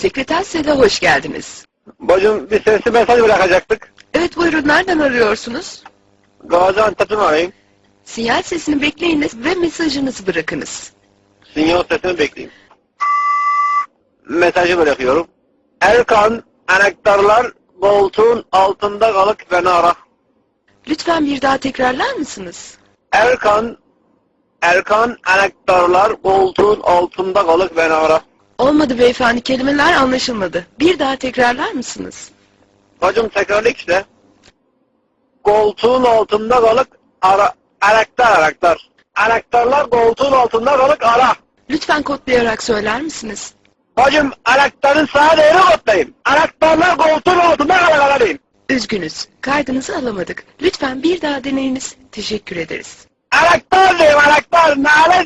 Sekreter Seda hoş geldiniz. Bacım bir sesli mesaj bırakacaktık. Evet buyurun nereden arıyorsunuz? Gaziantep'ten arayayım. Sinyal sesini bekleyiniz ve mesajınızı bırakınız. Sinyal sesini bekleyeyim. Mesajı bırakıyorum. Erkan, anahtarlar koltuğun altında kalıp beni ara. Lütfen bir daha tekrarlar mısınız? Erkan, Erkan, anahtarlar koltuğun altında kalıp beni ara. Olmadı beyefendi kelimeler anlaşılmadı. Bir daha tekrarlar mısınız? Bacım tekrarlık işte. Koltuğun altında kalıp ara. Anahtar, anahtar. Anahtarlar koltuğun altında kalıp ara. Lütfen kodlayarak söyler misiniz? Bacım anahtarın sağa değeri kodlayayım. Anahtarlar koltuğun altında kalıp ara diyeyim. Üzgünüz. Kaydınızı alamadık. Lütfen bir daha deneyiniz. Teşekkür ederiz. Anahtar diyeyim anahtar. Nalet